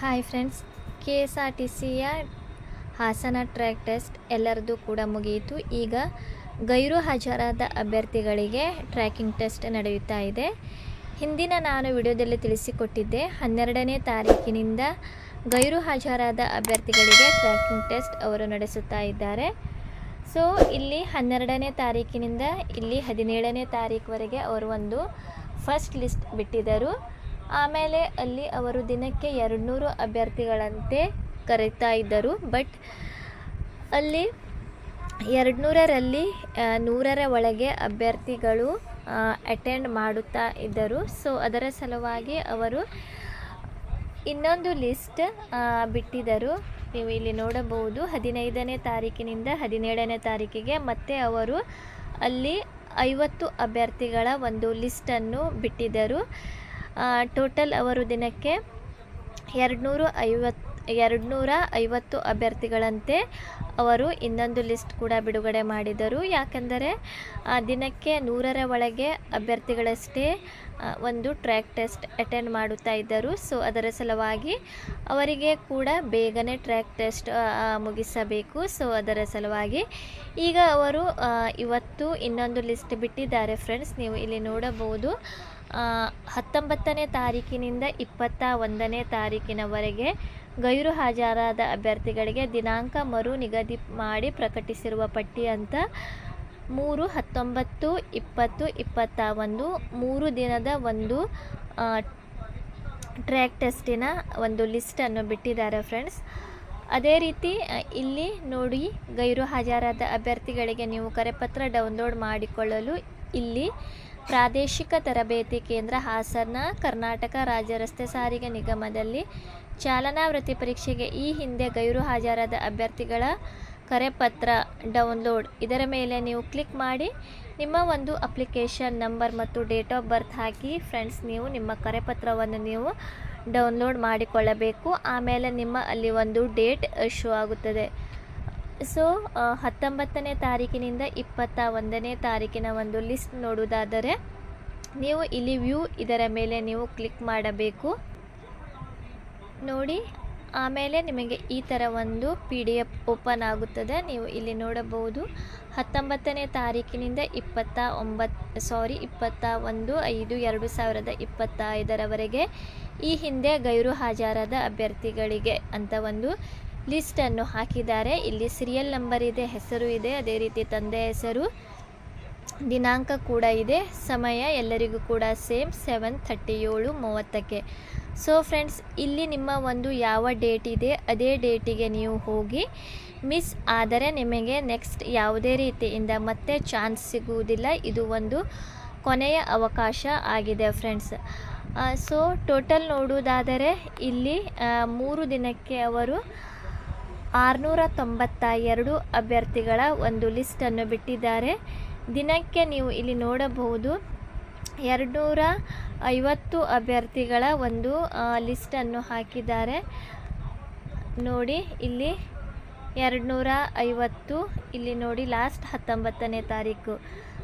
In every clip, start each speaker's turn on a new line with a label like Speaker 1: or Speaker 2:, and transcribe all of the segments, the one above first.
Speaker 1: Hi friends K S R T ಸಿಯ Hassan track test ಎಲ್ಲರದ್ದು ಕೂಡ ಮುಗಿಯಿತು. ಈಗ ಗೈರು ಹಾಜರಾದ ಅಭ್ಯರ್ಥಿಗಳಿಗೆ ಟ್ರ್ಯಾಕಿಂಗ್ ಟೆಸ್ಟ್ ನಡೆಯುತ್ತಾ ಇದೆ. ಹಿಂದಿನ ನಾನು ವಿಡಿಯೋದಲ್ಲಿ ತಿಳಿಸಿಕೊಟ್ಟಿದ್ದೆ, ಹನ್ನೆರಡನೇ ತಾರೀಕಿನಿಂದ ಗೈರು ಹಾಜರಾದ ಅಭ್ಯರ್ಥಿಗಳಿಗೆ ಟ್ರ್ಯಾಕಿಂಗ್ ಟೆಸ್ಟ್ ಅವರು ನಡೆಸುತ್ತಾ ಇದ್ದಾರೆ. ಸೊ ಇಲ್ಲಿ ಹನ್ನೆರಡನೇ ತಾರೀಕಿನಿಂದ ಇಲ್ಲಿ ಹದಿನೇಳನೇ ತಾರೀಕುವರೆಗೆ ಅವರು ಒಂದು ಫಸ್ಟ್ ಲಿಸ್ಟ್ ಬಿಟ್ಟಿದ್ದರು. ಆಮೇಲೆ ಅಲ್ಲಿ ಅವರು ದಿನಕ್ಕೆ ಎರಡುನೂರು ಅಭ್ಯರ್ಥಿಗಳಂತೆ ಕರೀತಾ ಇದ್ದರು. ಬಟ್ ಅಲ್ಲಿ ಎರಡುನೂರರಲ್ಲಿ ನೂರರ ಒಳಗೆ ಅಭ್ಯರ್ಥಿಗಳು ಅಟೆಂಡ್ ಮಾಡುತ್ತಾ ಇದ್ದರು. ಸೊ ಅದರ ಸಲುವಾಗಿ ಅವರು ಇನ್ನೊಂದು ಲಿಸ್ಟ್ ಬಿಟ್ಟಿದ್ದರು. ನೀವು ಇಲ್ಲಿ ನೋಡಬಹುದು, ಹದಿನೈದನೇ ತಾರೀಕಿನಿಂದ ಹದಿನೇಳನೇ ತಾರೀಕಿಗೆ ಮತ್ತೆ ಅವರು ಅಲ್ಲಿ ಐವತ್ತು ಅಭ್ಯರ್ಥಿಗಳ ಒಂದು ಲಿಸ್ಟನ್ನು ಬಿಟ್ಟಿದ್ದರು. ಟೋಟಲ್ ಅವರು ದಿನಕ್ಕೆ ಎರಡುನೂರು ಐವತ್ತು ಎರಡುನೂರ ಐವತ್ತು ಅಭ್ಯರ್ಥಿಗಳಂತೆ ಅವರು ಇನ್ನೊಂದು ಲಿಸ್ಟ್ ಕೂಡ ಬಿಡುಗಡೆ ಮಾಡಿದರು. ಯಾಕೆಂದರೆ ದಿನಕ್ಕೆ ನೂರರ ಒಳಗೆ ಅಭ್ಯರ್ಥಿಗಳಷ್ಟೇ ಒಂದು ಟ್ರ್ಯಾಕ್ ಟೆಸ್ಟ್ ಅಟೆಂಡ್ ಮಾಡುತ್ತಾ ಇದ್ದರು. ಸೊ ಅದರ ಸಲುವಾಗಿ ಅವರಿಗೆ ಕೂಡ ಬೇಗನೆ ಟ್ರ್ಯಾಕ್ ಟೆಸ್ಟ್ ಮುಗಿಸಬೇಕು. ಸೊ ಅದರ ಸಲುವಾಗಿ ಈಗ ಅವರು ಇವತ್ತು ಇನ್ನೊಂದು ಲಿಸ್ಟ್ ಬಿಟ್ಟಿದ್ದಾರೆ ಫ್ರೆಂಡ್ಸ್ ನೀವು ಇಲ್ಲಿ ನೋಡಬಹುದು ಹತ್ತೊಂಬತ್ತನೇ ತಾರೀಕಿನಿಂದ ಇಪ್ಪತ್ತ ಒಂದನೇ ತಾರೀಕಿನವರೆಗೆ ಗೈರು ಹಾಜರಾದ ಅಭ್ಯರ್ಥಿಗಳಿಗೆ ದಿನಾಂಕ ಮರು ನಿಗದಿ ಮಾಡಿ ಪ್ರಕಟಿಸಿರುವ ಪಟ್ಟಿ ಅಂತ ಮೂರು ಹತ್ತೊಂಬತ್ತು ಇಪ್ಪತ್ತು ಇಪ್ಪತ್ತ ಒಂದು ಮೂರು ದಿನದ ಒಂದು ಟ್ರ್ಯಾಕ್ ಟೆಸ್ಟಿನ ಒಂದು ಲಿಸ್ಟನ್ನು ಬಿಟ್ಟಿದ್ದಾರೆ ಫ್ರೆಂಡ್ಸ್ ಅದೇ ರೀತಿ ಇಲ್ಲಿ ನೋಡಿ ಗೈರು ಹಾಜರಾದ ಅಭ್ಯರ್ಥಿಗಳಿಗೆ ನೀವು ಕರೆಪತ್ರ ಡೌನ್ಲೋಡ್ ಮಾಡಿಕೊಳ್ಳಲು ಇಲ್ಲಿ ಪ್ರಾದೇಶಿಕ ತರಬೇತಿ ಕೇಂದ್ರ ಹಾಸನ, ಕರ್ನಾಟಕ ರಾಜ್ಯ ರಸ್ತೆ ಸಾರಿಗೆ ನಿಗಮದಲ್ಲಿ ಚಾಲನಾ ವೃತ್ತಿ ಪರೀಕ್ಷೆಗೆ ಈ ಹಿಂದೆ ಗೈರು ಹಾಜರಾದ ಅಭ್ಯರ್ಥಿಗಳ ಕರೆಪತ್ರ ಡೌನ್ಲೋಡ್. ಇದರ ಮೇಲೆ ನೀವು ಕ್ಲಿಕ್ ಮಾಡಿ ನಿಮ್ಮ ಒಂದು ಅಪ್ಲಿಕೇಶನ್ ನಂಬರ್ ಮತ್ತು ಡೇಟ್ ಆಫ್ ಬರ್ತ್ ಹಾಕಿ ಫ್ರೆಂಡ್ಸ್, ನೀವು ನಿಮ್ಮ ಕರೆಪತ್ರವನ್ನು ನೀವು ಡೌನ್ಲೋಡ್ ಮಾಡಿಕೊಳ್ಳಬೇಕು. ಆಮೇಲೆ ನಿಮ್ಮ ಅಲ್ಲಿ ಒಂದು ಡೇಟ್ ಶೋ ಆಗುತ್ತದೆ. ಸೊ ಹತ್ತೊಂಬತ್ತನೇ ತಾರೀಕಿನಿಂದ ಇಪ್ಪತ್ತ ಒಂದನೇ ತಾರೀಕಿನ ಒಂದು ಲಿಸ್ಟ್ ನೋಡುವುದಾದರೆ, ನೀವು ಇಲ್ಲಿ ವ್ಯೂ ಇದರ ಮೇಲೆ ನೀವು ಕ್ಲಿಕ್ ಮಾಡಬೇಕು. ನೋಡಿ, ಆಮೇಲೆ ನಿಮಗೆ ಈ ಥರ ಒಂದು ಪಿ ಡಿ ಎಫ್ ಓಪನ್ ಆಗುತ್ತದೆ. ನೀವು ಇಲ್ಲಿ ನೋಡಬಹುದು, ಹತ್ತೊಂಬತ್ತನೇ ತಾರೀಕಿನಿಂದ ಇಪ್ಪತ್ತ ಒಂಬತ್ತು ಸಾರಿ ಇಪ್ಪತ್ತ ಒಂದು ಐದು ಎರಡು ಸಾವಿರದ ಇಪ್ಪತ್ತ ಐದರವರೆಗೆ ಈ ಹಿಂದೆ ಗೈರು ಹಾಜರಾದ ಅಭ್ಯರ್ಥಿಗಳಿಗೆ ಅಂತ ಒಂದು ಲಿಸ್ಟನ್ನು ಹಾಕಿದ್ದಾರೆ. ಇಲ್ಲಿ ಸೀರಿಯಲ್ ನಂಬರ್ ಇದೆ, ಹೆಸರು ಇದೆ, ಅದೇ ರೀತಿ ತಂದೆ ಹೆಸರು, ದಿನಾಂಕ ಕೂಡ ಇದೆ, ಸಮಯ ಎಲ್ಲರಿಗೂ ಕೂಡ ಸೇಮ್ ಸೆವೆನ್ ಥರ್ಟಿ ಏಳು ಮೂವತ್ತಕ್ಕೆ. ಸೊ ಫ್ರೆಂಡ್ಸ್ ಇಲ್ಲಿ ನಿಮ್ಮ ಒಂದು ಯಾವ ಡೇಟ್ ಇದೆ, ಅದೇ ಡೇಟಿಗೆ ನೀವು ಹೋಗಿ ಮಿಸ್ ಆದರೆ ನಿಮಗೆ ನೆಕ್ಸ್ಟ್ ಯಾವುದೇ ರೀತಿಯಿಂದ ಮತ್ತೆ ಚಾನ್ಸ್ ಸಿಗುವುದಿಲ್ಲ. ಇದು ಒಂದು ಕೊನೆಯ ಅವಕಾಶ ಆಗಿದೆ ಫ್ರೆಂಡ್ಸ್ ಸೊ ಟೋಟಲ್ ನೋಡುವುದಾದರೆ ಇಲ್ಲಿ ಮೂರು ದಿನಕ್ಕೆ ಅವರು ಆರುನೂರ ತೊಂಬತ್ತ ಎರಡು ಅಭ್ಯರ್ಥಿಗಳ ಒಂದು ಲಿಸ್ಟನ್ನು ಬಿಟ್ಟಿದ್ದಾರೆ. ದಿನಕ್ಕೆ ನೀವು ಇಲ್ಲಿ ನೋಡಬಹುದು ಎರಡುನೂರ ಐವತ್ತು ಅಭ್ಯರ್ಥಿಗಳ ಒಂದು ಲಿಸ್ಟನ್ನು ಹಾಕಿದ್ದಾರೆ. ನೋಡಿ, ಇಲ್ಲಿ ಎರಡುನೂರ ಐವತ್ತು ಇಲ್ಲಿ ನೋಡಿ ಲಾಸ್ಟ್ ಹತ್ತೊಂಬತ್ತನೇ ತಾರೀಕು.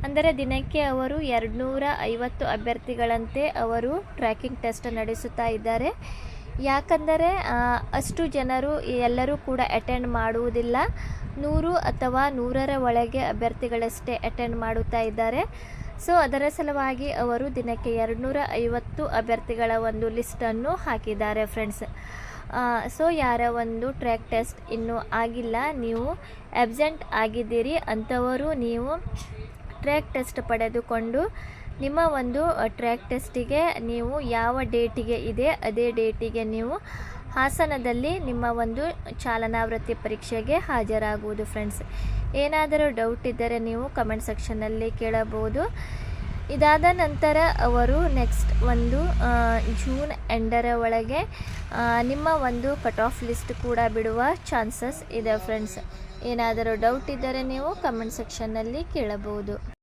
Speaker 1: ಅಂದರೆ ದಿನಕ್ಕೆ ಅವರು ಎರಡುನೂರ ಐವತ್ತು ಅಭ್ಯರ್ಥಿಗಳಂತೆ ಅವರು ಟ್ರ್ಯಾಕಿಂಗ್ ಟೆಸ್ಟ್ ನಡೆಸುತ್ತಾ ಇದ್ದಾರೆ. ಯಾಕಂದರೆ ಅಷ್ಟು ಜನರು ಎಲ್ಲರೂ ಕೂಡ ಅಟೆಂಡ್ ಮಾಡುವುದಿಲ್ಲ. ನೂರು ಅಥವಾ ನೂರರ ಒಳಗೆ ಅಭ್ಯರ್ಥಿಗಳಷ್ಟೇ ಅಟೆಂಡ್ ಮಾಡುತ್ತಾ ಇದ್ದಾರೆ. ಸೊ ಅದರ ಸಲುವಾಗಿ ಅವರು ದಿನಕ್ಕೆ ಎರಡುನೂರ ಐವತ್ತು ಅಭ್ಯರ್ಥಿಗಳ ಒಂದು ಲಿಸ್ಟನ್ನು ಹಾಕಿದ್ದಾರೆ ಫ್ರೆಂಡ್ಸ್ ಸೊ ಯಾರ ಒಂದು ಟ್ರ್ಯಾಕ್ ಟೆಸ್ಟ್ ಇನ್ನೂ ಆಗಿಲ್ಲ. ನೀವು ಅಬ್ಸೆಂಟ್ ಆಗಿದ್ದೀರಿ. ಅಂಥವರು ನೀವು ಟ್ರ್ಯಾಕ್ ಟೆಸ್ಟ್ ಪಡೆದುಕೊಂಡು ನಿಮ್ಮ ಒಂದು ಟ್ರ್ಯಾಕ್ ಟೆಸ್ಟಿಗೆ ನೀವು ಯಾವ ಡೇಟಿಗೆ ಇದೆ, ಅದೇ ಡೇಟಿಗೆ ನೀವು ಹಾಸನದಲ್ಲಿ ನಿಮ್ಮ ಒಂದು ಚಾಲನಾ ವೃತ್ತಿ ಪರೀಕ್ಷೆಗೆ ಹಾಜರಾಗುವುದು ಫ್ರೆಂಡ್ಸ್ ಏನಾದರೂ ಡೌಟ್ ಇದ್ದರೆ ನೀವು ಕಮೆಂಟ್ ಸೆಕ್ಷನ್ನಲ್ಲಿ ಕೇಳಬಹುದು. ಇದಾದ ನಂತರ ಅವರು ನೆಕ್ಸ್ಟ್ ಒಂದು ಜೂನ್ ಎಂಡರ ಒಳಗೆ ನಿಮ್ಮ ಒಂದು ಕಟ್ ಆಫ್ ಲಿಸ್ಟ್ ಕೂಡ ಬಿಡುವ ಚಾನ್ಸಸ್ ಇದೆ ಫ್ರೆಂಡ್ಸ್ ಏನಾದರೂ ಡೌಟ್ ಇದ್ದರೆ ನೀವು ಕಮೆಂಟ್ ಸೆಕ್ಷನ್ನಲ್ಲಿ ಕೇಳಬಹುದು.